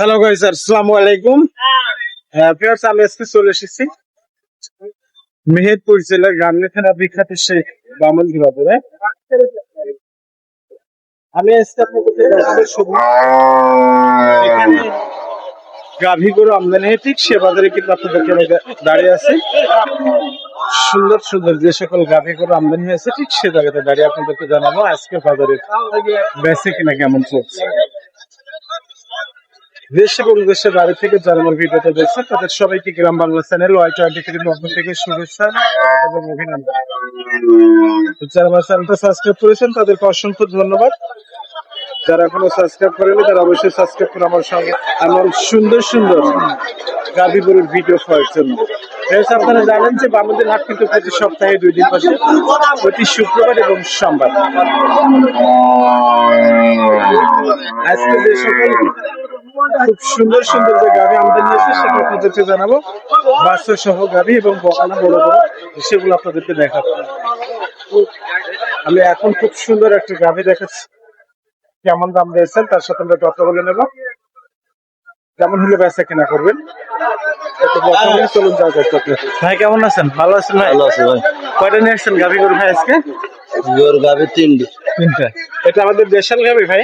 Hello guys আসসালামু আলাইকুম fierce আমি আজকে চলে এসেছি মেহেরপুর জেলার গামলে থানা বিখ্যাত সেই বামন বাজারে আমি আজকে আপনাদের গাভী গরু আমদানি হয় ঠিক সে বাজারে কিন্তু আপনাদেরকে দাঁড়িয়ে আছি সুন্দর সুন্দর যে সকল গাভী গরু আমদানি হয়েছে ঠিক সে জায়গাতে দাঁড়িয়ে আপনাদেরকে জানাব আজকে বাজারে বেচে কিনা কেমন চলছে দেশ এবং দেশের বাড়ি থেকে যারা আমার ভিডিওটা দেখছেন তাদের সবাইকে Gram Bangla channel Y twenty three পক্ষ থেকে শুভেচ্ছা এবং অভিনন্দন। যারা আমার চ্যানেলটা সাবস্ক্রাইব করেছেন, তাদেরকে অসংখ্য ধন্যবাদ। যারা এখনও সাবস্ক্রাইব করেনি তারা অবশ্যই সাবস্ক্রাইব করে আমার সঙ্গে আমার সুন্দর সুন্দর গাভী গরুর ভিডিও পাওয়ার জন্য। আপনারা জানেন যে বামুদের হাট কিন্তু প্রতি সপ্তাহে দুই দিন বসে প্রতি শুক্রবার এবং সোমবার। আজকে যে সকল খুব সুন্দর সুন্দর যে গাড়ি আমদানি আছে সেটা আপনাদেরকে জানাব। বাচ্চা সহ গাড়ি এবং বকানা বড় বড় সেগুলো আপনাদেরকে দেখাবো। আমি এখন খুব সুন্দর একটা গাভি দেখাচ্ছি। কেমন দাম দিয়েছেন তার সাথে আমরা কথা বলে নেব। কেমন হলে বেচা কেনা করবেন? চলুন যাওয়া যাক। ভাই কেমন আছেন? ভালো আছেন ভাই? ভালো আছে ভাই। কয়টা নিয়ে আসছেন গাভি গরু ভাই আজকে? জোর গাবে তিনটি। তিনটা। এটা আমাদের দেশাল গাভি ভাই?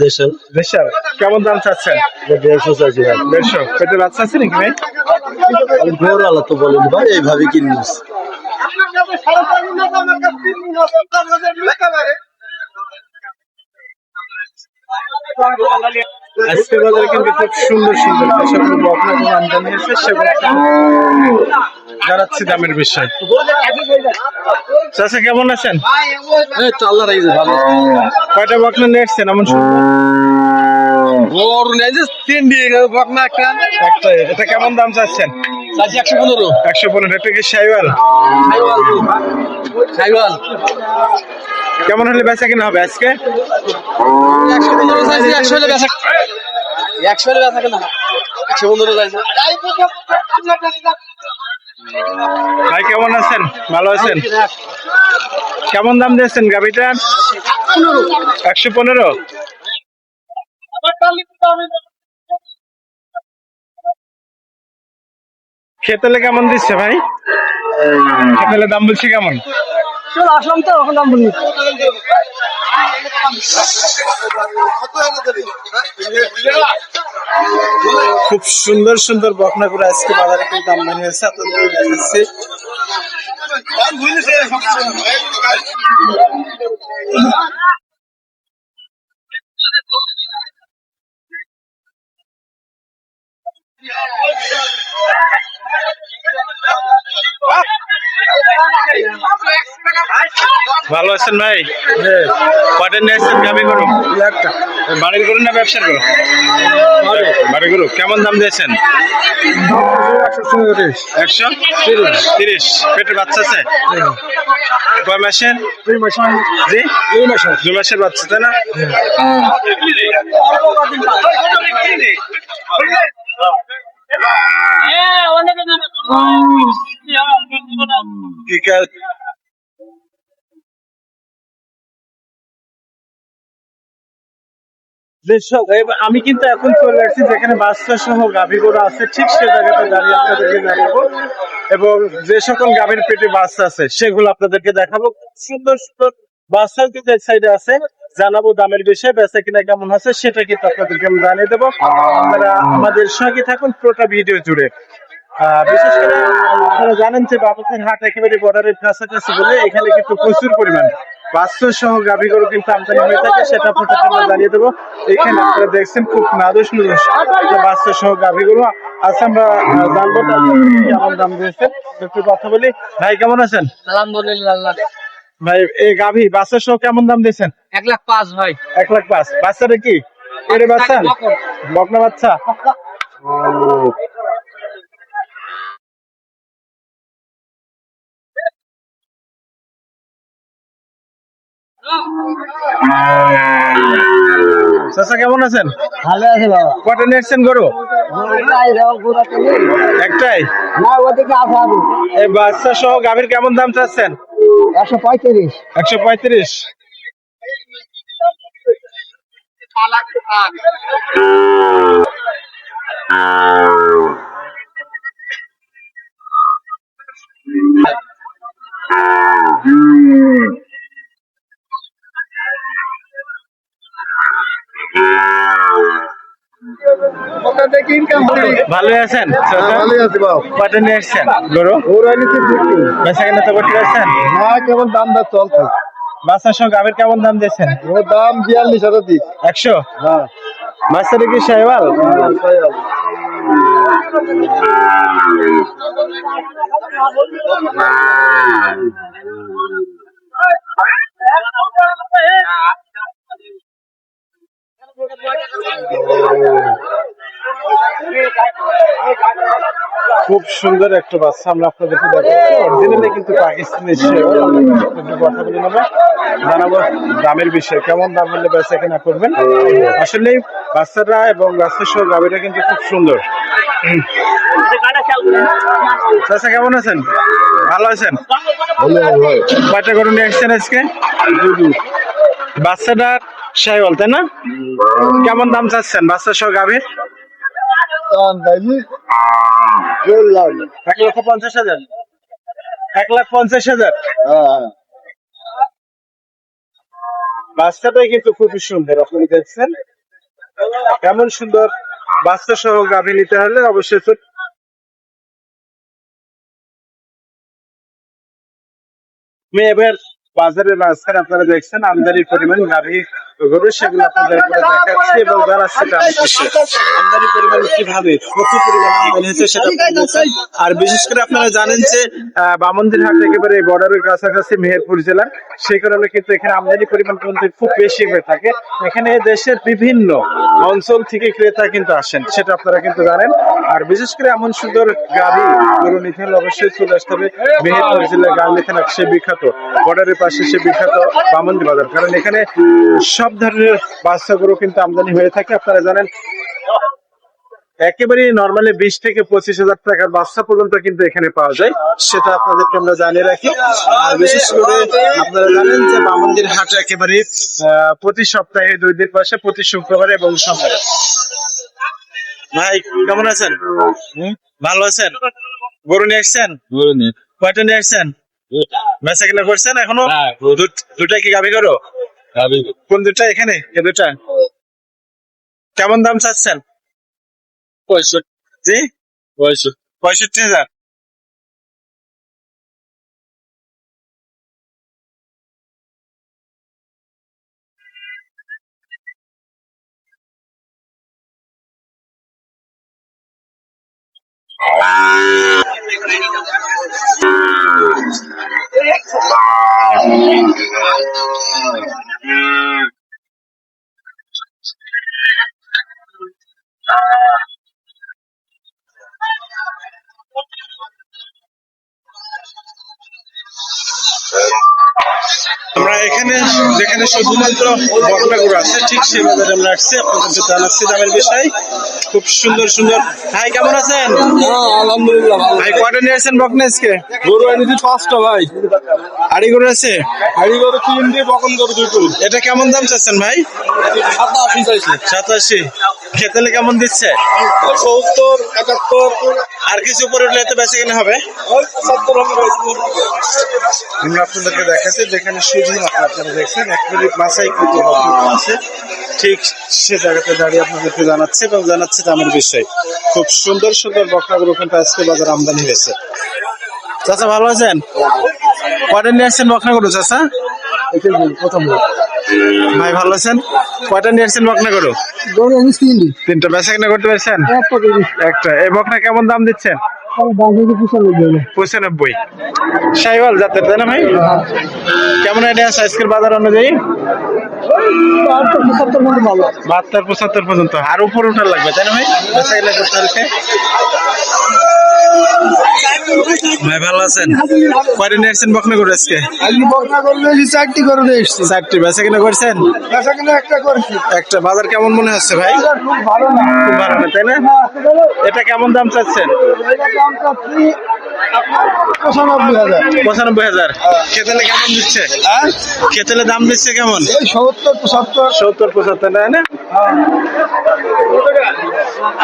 দেশের দেশাল। কেমন দাম চাচ্ছেন? দেড়শো চাইছি ভাই। দেড়শো। পেটে বাচ্চা আছে নাকি ভাই? জোর আলা তো বলেন ভাই এইভাবে কিনিস আজকে বাজারে কিন্তু খুব সুন্দর সুন্দর বকনা আমদানি আছে সেগুলো জানাচ্ছি দামের বিষয়। চাষা কেমন আছেন? আল্লাহ ভালো। কয়টা বকনা নিয়ে এসছেন এমন নেই যে বকনা একটা। একটা এটা কেমন দাম চাচ্ছেন? একশো পনেরো। একশো পনেরো এটা কি সাইওয়াল? সাইওয়াল। সাইওয়াল। কেমন হলে বেচা কিনা হবে আজকে? একশো পনেরো চাইছি একশো হলে বেচা একশো হলে বেচা কেনা একশো পনেরো চাইছি। ভাই কেমন আছেন? ভালো আছেন? কেমন দাম দিয়েছেন গাভিটার একশো পনেরো? খেতেলে কেমন দিচ্ছে ভাই? খেতেলে দাম বলছি কেমন? আসলাম তো এখন দাম বলি। খুব সুন্দর সুন্দর বকনা করে আজকে বাজারে কিন্তু আমদানি হয়েছে আপনাদের দেখাচ্ছি। ভালো আছেন ভাই? কয়টা নিয়ে আসছেন গাভি গরু? বাড়ির গরু না ব্যবসার গরু? বাড়ির গরু। কেমন দাম দিয়েছেন? একশো? তিরিশ। পেটের বাচ্চা আছে? কয় মাসের? জি? দুই মাসের বাচ্চা, তাই না? আমি কিন্তু এখন চলে আসছি যেখানে বাচ্চা সহ গাভী গরু আছে, ঠিক সে জায়গাতে দাঁড়িয়ে আপনাদেরকে দেখাবো। এবং যে সকল গাভীর পেটে বাচ্চা আছে, সেগুলো আপনাদেরকে দেখাবো। সুন্দর সুন্দর বাচ্চা কিন্তু এক সাইডে আছে জানাব দামের বিষয়ে, বেচা কিনা কেমন আছে সেটা কিন্তু আপনাদেরকে আমি জানিয়ে দেবো। আপনারা আমাদের সঙ্গে থাকুন পুরোটা ভিডিও জুড়ে। বিশেষ করে আপনারা জানেন যে হাট একেবারে বর্ডারের কাছাকাছি বলে এখানে কিন্তু প্রচুর পরিমাণ সহ কিন্তু আমদানি হয়ে থাকে, সেটা আপনাদের আমরা জানিয়ে দেবো। এখানে আপনারা দেখছেন খুব নাদুস নুদুস বাস্তব সহ গাভী আচ্ছা আমরা জানব কেমন দাম দিয়েছে একটু কথা বলি। ভাই, কেমন আছেন? আলহামদুলিল্লাহ ভাই এই গাভী বাচ্চা সহ কেমন দাম দিয়েছেন? এক লাখ পাঁচ ভাই। এক লাখ পাঁচ। বাচ্চাটা কি? এর বাচ্চা বকনা? বাচ্চা? চাচা কেমন আছেন? ভালো আছে বাবা। কটা নিয়েছেন গরু? একটাই এই বাচ্চা সহ গাভীর কেমন দাম চাচ্ছেন? একশো পঁয়ত্রিশ। একশো পঁয়ত্রিশ। ভালো আছেন? আছে বাপ। নিয়ে আসছেন? গরু? কেনা তো করতে পারছেন না কেমন দাম দর চলছে? বাচ্চার সঙ্গে গাভীর কেমন দাম দিয়েছেন? ওর দাম বিয়াল্লিশ হাজার দিস। একশো? হ্যাঁ। বাচ্চাটা কি সাহেবাল খুব সুন্দর একটা বাচ্চা, আমরা আপনাদেরকে দেখাচ্ছি কিন্তু পাকিস্তানি কথা বলে নেব জানাব দামের বিষয়ে, কেমন দাম হলে বেচা কেনা করবেন। আসলে বাচ্চাটা এবং বাচ্চার সহ গাভীটা কিন্তু খুব সুন্দর। চাচা, কেমন আছেন? ভালো আছেন? কয়টা গরু নিয়ে আসছেন আজকে? বাচ্চাটা সাইবল তাই না? কেমন দাম চাচ্ছেন বাচ্চা সহ গাভীর? এক লক্ষ পঞ্চাশ হাজার। এক লাখ পঞ্চাশ হাজার। বাচ্চাটাই কিন্তু খুবই সুন্দর আপনি দেখছেন? কেমন সুন্দর বাচ্চা সহ গাভী নিতে হলে অবশ্যই তো এবার বাজারের মাঝখানে আপনারা দেখছেন আমদানির পরিমাণ গাভী গরু সেগুলো আপনাদের দেখাচ্ছি এবং জানাচ্ছি আমদানি পরিমাণ কীভাবে কত পরিমাণ আমদানি হচ্ছে সেটা আর বিশেষ করে আপনারা জানেন যে বামন্দির হাট একেবারে বর্ডারের কাছাকাছি মেহেরপুর জেলা সেই কারণে কিন্তু এখানে আমদানি পরিমাণ কিন্তু খুব বেশি হয়ে থাকে। এখানে দেশের বিভিন্ন অঞ্চল থেকে ক্রেতা কিন্তু আসেন সেটা আপনারা কিন্তু জানেন। আর বিশেষ করে এমন সুন্দর গাড়ি গরু নিতে হলে অবশ্যই চলে আসতে হবে। মেহেরপুর জেলার গাড়ি থানা সে বিখ্যাত। বর্ডারের পাশে সে বিখ্যাত বামন্দি বাজার। কারণ এখানে সব ধরনের বাচ্চা গরু কিন্তু আমদানি হয়ে থাকে। আপনারা জানেন একেবারে নর্মালি বিশ থেকে পঁচিশ হাজার টাকার বাচ্চা পর্যন্ত কিন্তু এখানে পাওয়া যায়। সেটা আপনাদেরকে আমরা জানিয়ে রাখি। আর বিশেষ করে আপনারা জানেন যে বামন্দির হাট একেবারে প্রতি সপ্তাহে দুই দিন বসে প্রতি শুক্রবার এবং সোমবারে ভাই কেমন আছেন? ভালো আছেন? গরু নিয়ে আসছেন? কয়টা নিয়ে আসছেন? বেচা কিনা করছেন এখনও? দু- দুটা কি গাভি করো কোন দুটা এখানে? এ দুটা কেমন দাম চাচ্ছেন? জি? পঁয়ষট্টি। হাজার। আমরা এখানে যেখানে শুধুমাত্র বকনা আছে ঠিক সেই বাজারে আমরা আসছি। আপনাদের জানাচ্ছি দামের বিষয়। খুব সুন্দর সুন্দর। ভাই কেমন আছেন? আলহামদুলিল্লাহ ভাই কয়টা নিয়ে আসছেন বকনা আজকে? গরু এনেছি পাঁচটা ভাই। হাড়ি গরু আছে? হাড়ি গরু তিন দিয়ে বকন গরু দুটো। এটা কেমন দাম চাচ্ছেন ভাই? সাতটা আশি চাইছি। সাতাশি। খেতেলে কেমন দিচ্ছে? সত্তর একাত্তর। আর কিছু উপরে উঠলে এত বেঁচে কিনে হবে? আমরা আপনাদেরকে দেখাচ্ছি যেখানে শুধুমাত্র আপনারা দেখছেন এক মিনিট মাসাই কিন্তু আছে ঠিক সে জায়গাতে দাঁড়িয়ে আপনাদেরকে জানাচ্ছে এবং জানাচ্ছে দামের বিষয়। খুব সুন্দর সুন্দর বকরাগুলো কিন্তু আজকে বাজার আমদানি হয়েছে। চাচা ভালো আছেন? কয়টা নিয়ে আসছেন বকনাগুলো চাচা? প্রথম ভাই ভালো আছেন? কয়টা নিয়ে আসছেন বকনাগুলো গরু? তিনটি। বেচা কিনা করতে পারছেন? একটা গরু। এই বকনা কেমন দাম দিচ্ছেন? পঁচানব্বই সাইওয়াল জাতের তাই না ভাই? কেমন আইডিয়া আছে আজকের বাজার অনুযায়ী? বাহাত্তর পঁচাত্তর পর্যন্ত। আর উপর উঠার লাগবে তাই না ভাই? বেচা কিনা করতে হলে। ভাই ভালো আছেন? কয়টা নিয়ে আসছেন বকনা করে আজকে? বকনা করলে চারটি করে নিয়ে এসছি। চারটি বেচা কিনা করছেন? বেচা কিনা একটা করছি। একটা বাজার কেমন মনে হচ্ছে ভাই? খুব ভালো না। খুব ভালো না তাই না? এটা কেমন দাম চাচ্ছেন? এটা দাম চাচ্ছি পঁচানব্বই হাজার। পঁচানব্বই হাজার। খেতেলে কেমন দিচ্ছে? হ্যাঁ? খেতেলে দাম দিচ্ছে কেমন? সত্তর পঁচাত্তর। সত্তর পঁচাত্তর না?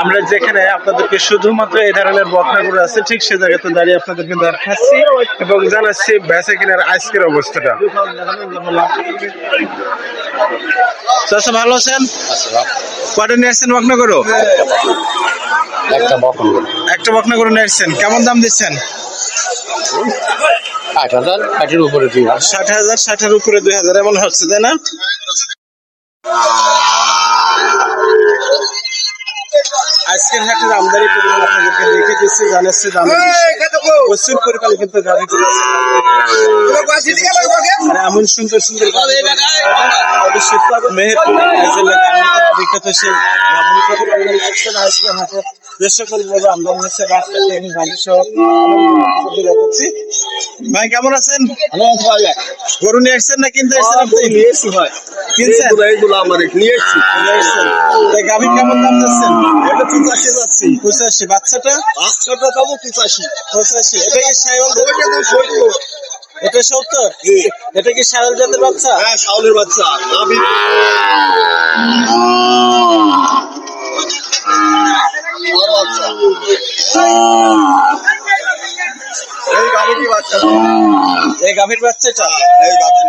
আমরা যেখানে আপনাদেরকে শুধুমাত্র এই ধরনের বকনাগুলো আছে ঠিক সে জায়গাতে দাঁড়িয়ে আপনাদেরকে দেখাচ্ছি এবং জানাচ্ছি বেচা কেনার আজকের অবস্থাটা। চাচা ভালো আছেন? কটা নিয়ে আসছেন বকনা করো একটা বকন একটা বকনা করে নিয়ে আসছেন। কেমন দাম দিচ্ছেন? আট হাজার আটের উপরে দুই হাজার। ষাট হাজার ষাটের উপরে দুই হাজার এমন হচ্ছে তাই না? আজকের হাটের আমদানি পরিমাণ আপনাদেরকে দেখে দিচ্ছি জানাচ্ছি বিষয়ে। প্রচুর পরিমাণে কিন্তু গাড়ি আর এমন সুন্দর সুন্দর মেহেরপুর বিখ্যাত সেই ভ্রমণ করে বড় আমদানি হচ্ছে রাস্তা ট্রেন গাড়ি সহ দেখাচ্ছি ভাই কেমন আছেন? গরু নিয়ে আসছেন না কিনতে আসছেন আপনি? কিনছেন? এইগুলো আমার নিয়ে এসছি। এই কেমন দাম দিচ্ছেন এটা পঁচাশি যাচ্ছি। পঁচাশি। বাচ্চাটা? আটশোটা যাব পঁচাশি। পঁচাশি। এটা কি সত্তর। এটা সত্তর? এটা কি সাইওয়াল জাতের বাচ্চা? হ্যাঁ শাওলের বাচ্চা। আমি আরও বাচ্চা এই গাড়িটি বাচ্চা। এই গাভীর এই গাড়ি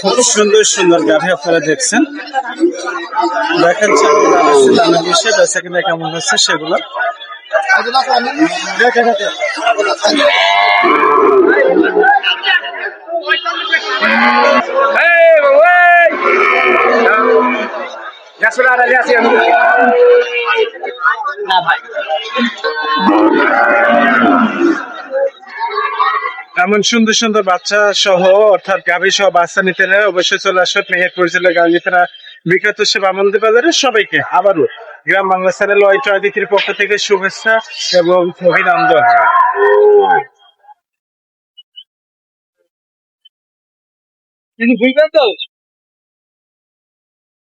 খুব সুন্দর সুন্দর গাভী আপনারা দেখছেন দেখেন ছাগল গাভীর দামের বিষয়ে বেচা কিনা কেমন হচ্ছে সেগুলো এমন সুন্দর সুন্দর বাচ্চা সহ অর্থাৎ গাভী সহ বাচ্চা নিতে নেয় অবশ্যই চলে আসবে মেহেরপুর জেলা গাভী তারা বিখ্যাত সেবা আনন্দ বাজারের সবাইকে। আবারও গ্রাম বাংলা চ্যানেল চয় দিকের পক্ষ থেকে শুভেচ্ছা এবং অভিনন্দন। কিন্তু বুঝবেন তো?